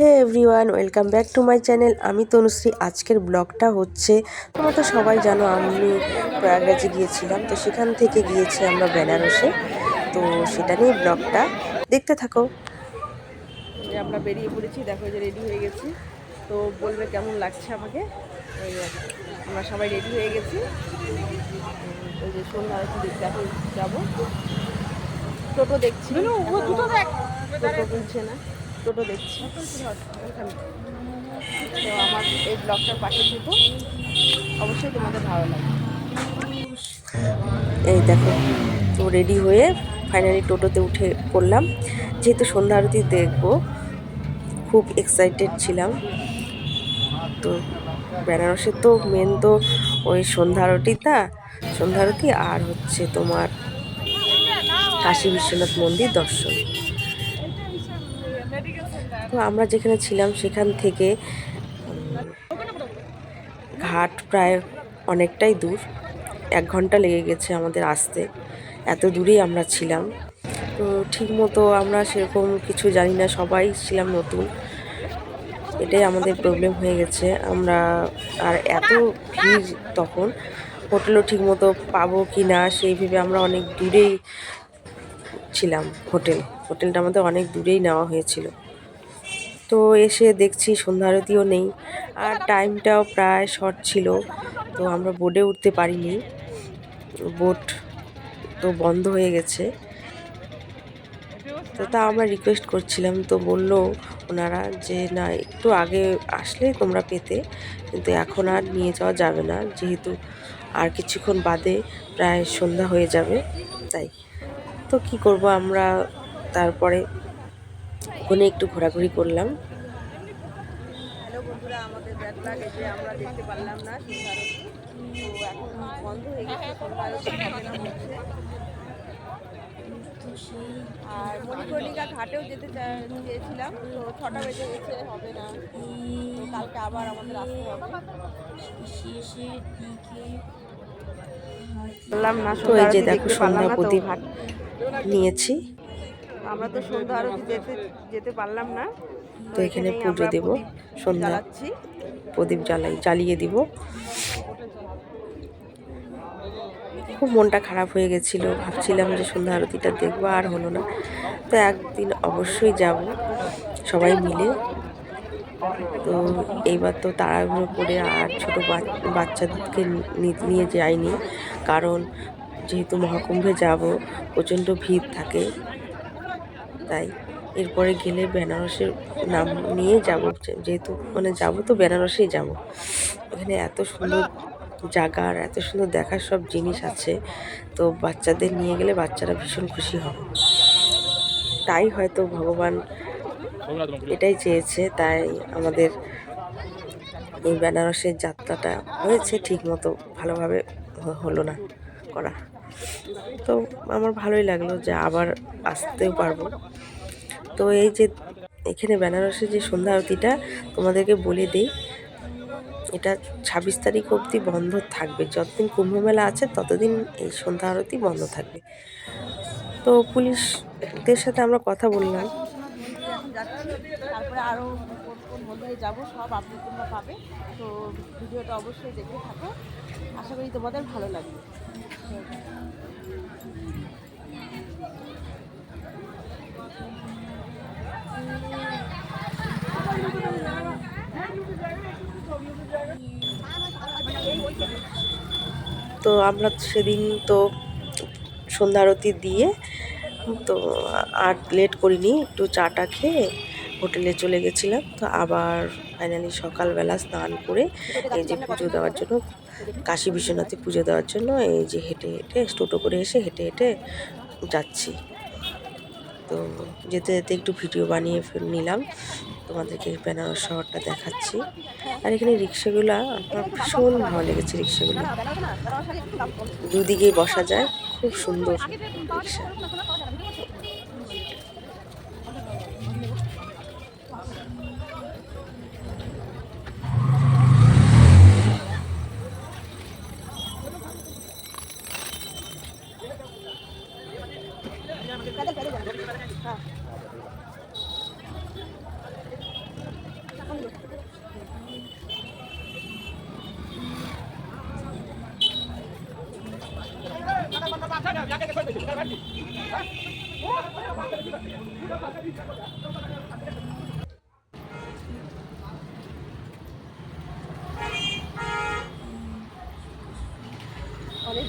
Hey everyone welcome back to my channel. আমি তনুশ্রী। আজকের ব্লগটা হচ্ছে তোমরা তো সবাই জানো আমি প্রয়াগরাজে গিয়েছিলাম তো সেখান থেকে গিয়েছি আমরা বেনারসে। তো সেটা নিয়ে ব্লগটা দেখতে থাকো। যে আমরা বেরিয়ে পড়েছি দেখো যে রেডি হয়ে গেছি। তো বলবে কেমন লাগছে আমাকে। আমরা সবাই রেডি হয়ে গেছি। ওই যে সন্ধ্যা আরতি দেখতে এখন যাব। টোটো দেখছি। টোটো কিনছে না। টোটো দেখছি। তো আমার এই ব্লগটার পাশে থেকো অবশ্যই তোমাদের ভালো লাগবে। এই দেখো, তো রেডি হয়ে ফাইনালি টোটোতে উঠে পড়লাম। যেহেতু সন্ধ্যা আরতি দেখব, খুব এক্সাইটেড ছিলাম। তো বেনারসের তো মেন তো ওই সন্ধ্যা আরতিটা সন্ধ্যা আরতি আর হচ্ছে তোমার কাশী বিশ্বনাথ মন্দির দর্শন। তো আমরা যেখানে ছিলাম সেখান থেকে ঘাট প্রায় অনেকটাই দূর। এক ঘণ্টা লেগে গেছে আমাদের আসতে। এত দূরেই আমরা ছিলাম। তো ঠিক মতো আমরা সেরকম কিছু জানি না, সবাই ছিলাম নতুন। এটাই আমাদের প্রবলেম হয়ে গেছে। আমরা আর এত ভিড় তখন, হোটেলও ঠিক মতো পাবো কি না সেই ভেবে আমরা অনেক দূরেই ছিলাম হোটেল। হোটেলটা আমাদের অনেক দূরেই নেওয়া হয়েছিল। তো এসে দেখছি সন্ধ্যা আরতিও নেই আর টাইমটাও প্রায় শর্ট ছিল, তো আমরা বোটে উঠতে পারিনি। বোট তো বন্ধ হয়ে গেছে। তো তা আমরা রিকোয়েস্ট করছিলাম, তো বলল ওনারা যে, না, একটু আগে আসলে তোমরা পেতে, কিন্তু এখন আর নিয়ে যাওয়া যাবে না, যেহেতু আর কিছুক্ষণ বাদে প্রায় সন্ধ্যা হয়ে যাবে, তাই। তো কি করব আমরা তারপরে ওখানে একটু ঘোরাঘুরি করলাম। হ্যালো বন্ধুরা আমাদের ব্যাড লাগ যে আমরা দেখতে পারলাম না তো এখন বন্ধ হয়ে গেছে আর মণিকর্ণিকা ঘাটেও যেতে চেয়েছিলাম তো ছটা বেজে গেছে হবে না। তো কালকে আবার আমাদের আসতে হবে। বললাম না তো এই যে দেখো সন্ধ্যা প্রদীপ নিয়েছি। আমরা তো সন্ধ্যা আরতি যেতে যেতে পারলাম না। তো এখানে পুজো দেব সন্ধ্যা। প্রদীপ জ্বালাই জ্বালিয়ে দিব। খুব মনটা খারাপ হয়ে গেছিল ভাবছিলাম যে সন্ধ্যা আরতিটা দেখব আর হলো না। তো একদিন অবশ্যই যাব সবাই মিলে। তো এইবার তো তাড়াহুড়ো করে আর ছোটো বাচ্চাদেরকে নিয়ে যাইনি। কারণ যেহেতু মহাকুম্ভে যাব প্রচণ্ড ভিড় থাকে। তাই। এরপরে গেলে বেনারসের নাম নিয়ে যাব। যেহেতু মানে যাব, তো বেনারসেই যাব। এখানে এত সুন্দর জায়গা আর এত সুন্দর দেখার সব জিনিস আছে। তো বাচ্চাদের নিয়ে গেলে বাচ্চারা ভীষণ খুশি হবে। তাই হয়তো ভগবান এটাই চেয়েছে, তাই আমাদের এই বেনারসের যাত্রাটা হয়েছে ঠিক মতো ভালোভাবে হলো না করা। তো আমার ভালোই লাগল যে আবার আসতেও পারব। তো এই যে এখানে বেনারসে যে সন্ধ্যা আরতিটা তোমাদেরকে বলে দিই, এটা ছাব্বিশ তারিখ অবধি বন্ধ থাকবে। যতদিন কুম্ভমেলা আছে, ততদিন এই সন্ধ্যা আরতি বন্ধ থাকবে। তো পুলিশদের সাথে আমরা কথা বললাম। তারপরে আরও সব পাবে। তো ভিডিওটা অবশ্যই থাকো। আশা করি তোমাদের ভালো লাগবে। তো আমরা সেদিন তো সন্ধ্যা আরতি দিয়ে তো আর লেট করিনি, একটু চাটা খেয়ে হোটেলে চলে গেছিলাম। তো আবার ফাইনালি সকালবেলা স্নান করে এই যে পুজো দেওয়ার জন্য, কাশী বিশ্বনাথে পুজো দেওয়ার জন্য এই যে হেঁটে হেঁটে, টোটো করে এসে হেঁটে হেঁটে যাচ্ছি। তো যেতে যেতে একটু ভিডিও বানিয়ে ফেল নিলাম। তোমাদেরকে বেনারস শহরটা দেখাচ্ছি। আর এখানে রিক্সাগুলো, আমার ভীষণ ভালো লেগেছে রিক্সাগুলো। দুদিকেই বসা যায়, খুব সুন্দর রিক্সা। অনেক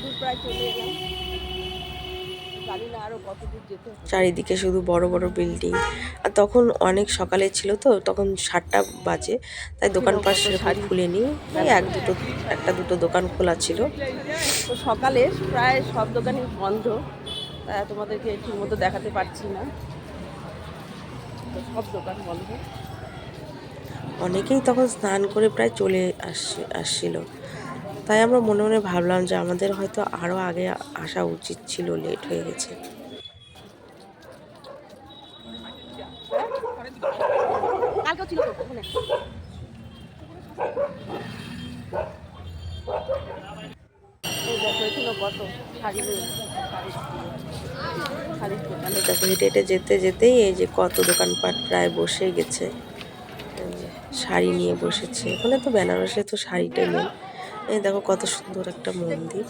দূর প্রায় চলে এলাম জানি না আরও কত দূর যেতে চারিদিকে শুধু বড় বড় বিল্ডিং। আর তখন অনেক সকালে ছিল তো তখন সাতটা বাজে। তাই দোকানপাট সেরকম খুলেনি। এই এক দুটো একটা দুটো দোকান খোলা ছিল। তো সকালে প্রায় সব দোকানই বন্ধ। তোমাদেরকে ঠিক মতো দেখাতে পারছি না। সব দোকান বন্ধ। অনেকেই তখন স্নান করে প্রায় চলে আসছে আসছিল। তাই আমরা মনে মনে ভাবলাম যে আমাদের হয়তো আরও আগে আসা উচিত ছিল লেট হয়ে গেছে। কালকেও ছিল তো ওখানে এই দেখো এখানে কত? হেঁটে হেঁটে যেতে যেতেই এই যে কত দোকানপাট প্রায় বসে গেছে। শাড়ি নিয়ে বসেছে। ওখানে তো বেনারসে তো শাড়িটাই মেন এই দেখো কত সুন্দর একটা মন্দির।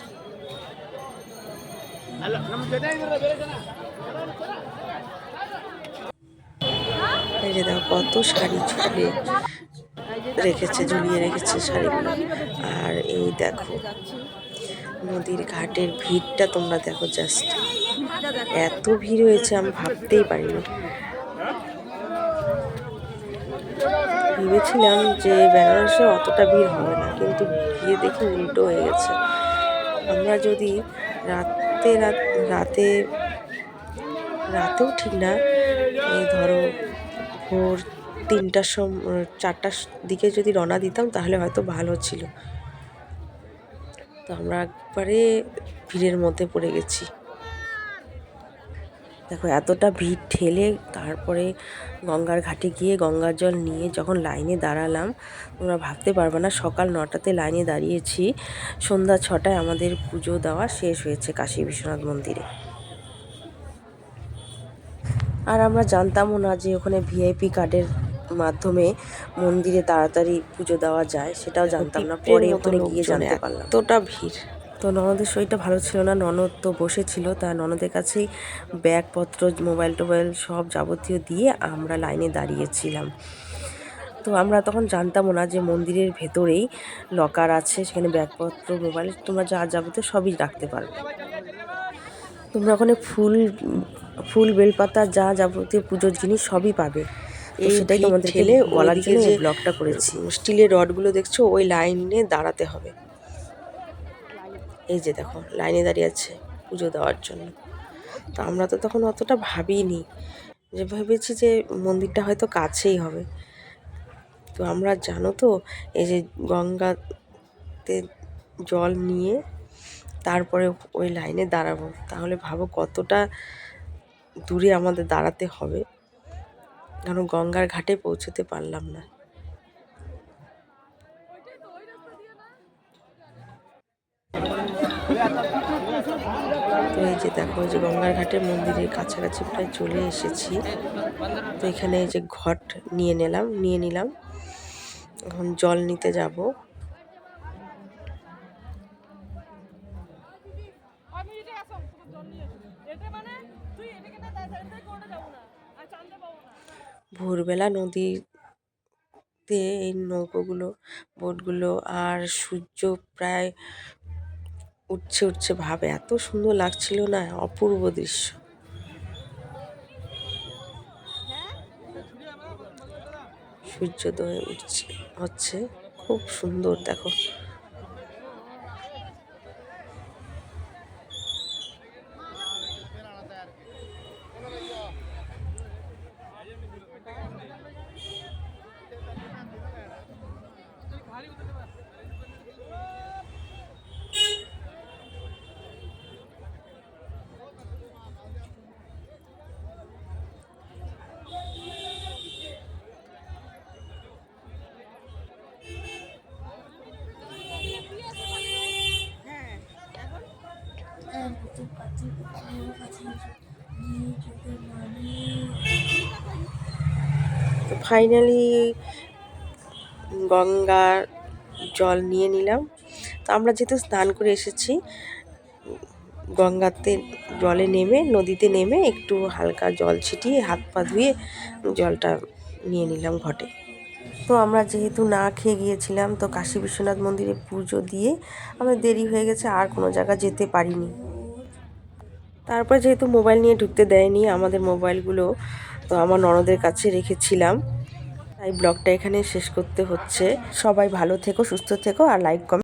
এই যে দেখো কত শাড়ি ঝুলিয়ে রেখেছে ঝুলিয়ে রেখেছে শাড়িগুলো। আর এই দেখো নদীর ঘাটের ভিড়টা তোমরা দেখো জাস্ট এত ভিড় হয়েছে, আমি ভাবতেই পারিনি। ভেবেছিলাম যে বেনারসে অতটা ভিড় হবে না, কিন্তু গিয়ে দেখি উল্টো হয়ে গেছে। আমরা যদি রাতে রাত রাতে, রাতেও ঠিক না, এই ধরো ভোর তিনটার সম, চারটার দিকে যদি রওনা দিতাম, তাহলে হয়তো ভালো ছিল। তো আমরা একবারে ভিড়ের মধ্যে পড়ে গেছি। দেখো, এতটা ভিড় ঠেলে তারপরে গঙ্গার ঘাটে গিয়ে গঙ্গার জল নিয়ে যখন লাইনে দাঁড়ালাম, তোমরা ভাবতে পারবে না, সকাল নটাতে লাইনে দাঁড়িয়েছি। সন্ধ্যা ছটায় আমাদের পুজো দেওয়া শেষ হয়েছে কাশী বিশ্বনাথ মন্দিরে। আর আমরা জানতামও না যে ওখানে ভিআইপি কার্ডের মাধ্যমে মন্দিরে তাড়াতাড়ি পুজো দেওয়া যায় সেটাও জানতাম না। পরে ওখানে গিয়ে জানতে পারলাম। এতটা ভিড়। তো ননদের শরীরটা ভালো ছিল না ননদ তো বসেছিল তা ননদের কাছেই ব্যাগপত্র মোবাইল টোবাইল সব যাবতীয় দিয়ে আমরা লাইনে দাঁড়িয়েছিলাম। তো আমরা তখন জানতামও না যে মন্দিরের ভেতরেই লকার আছে সেখানে ব্যাগপত্র মোবাইল তোমরা যা যাবতীয় সবই রাখতে পারবে। তোমরা ওখানে ফুল ফুল বেলপাতা যা যাবতীয় পুজোর জিনিস সবই পাবে। এই সেটাই ভিড় তোমাদেরকে বলার জন্য এই ব্লগটা করেছি। স্টিলের রডগুলো দেখছ? ওই লাইনে দাঁড়াতে হবে। এই যে দেখো লাইনে দাঁড়িয়ে আছে পুজো দেওয়ার জন্য। তো আমরা তো তখন অতটা ভাবিনি যে ভেবেছি যে মন্দিরটা হয়তো কাছেই হবে। তো আমরা জানো তো এই যে গঙ্গাতে জল নিয়ে তারপরে ওই লাইনে দাঁড়াবো। তাহলে ভাবো কতটা দূরে আমাদের দাঁড়াতে হবে। কারণ গঙ্গার ঘাটে পৌঁছতে পারলাম না। তো এই যে দেখো যে গঙ্গার ঘাটের মন্দিরের কাছাকাছি প্রায় চলে এসেছি। তো এখানে এই যে ঘট নিয়ে নিলাম নিয়ে নিলাম। এখন জল নিতে যাব। ভোরবেলা নদীতে এই নৌকোগুলো, বোটগুলো আর সূর্য প্রায় উঠছে উঠছে ভাবে। এত সুন্দর লাগছিল না? অপূর্ব দৃশ্য। সূর্যোদয় উঠছে, হচ্ছে। খুব সুন্দর, দেখো। ফাইনালি গঙ্গার জল নিয়ে নিলাম। তো আমরা যেহেতু স্নান করে এসেছি, গঙ্গাতে জলে নেমে, নদীতে নেমে একটু হালকা জল ছিটিয়ে হাত পা ধুয়ে জলটা নিয়ে নিলাম ঘটে। তো আমরা যেহেতু না খেয়ে গিয়েছিলাম, তো কাশী বিশ্বনাথ মন্দিরে পুজো দিয়ে আমাদের দেরি হয়ে গেছে, আর কোনো জায়গা যেতে পারিনি। তারপর যেহেতু মোবাইল নিয়ে ঢুকতে দেয়নি আমাদের মোবাইলগুলো, তো আমার ননদের কাছে রেখেছিলাম। তাই ব্লগটা এখানে শেষ করতে হচ্ছে। সবাই ভালো থেকো, সুস্থ থেকো, আর লাইক কমেন্ট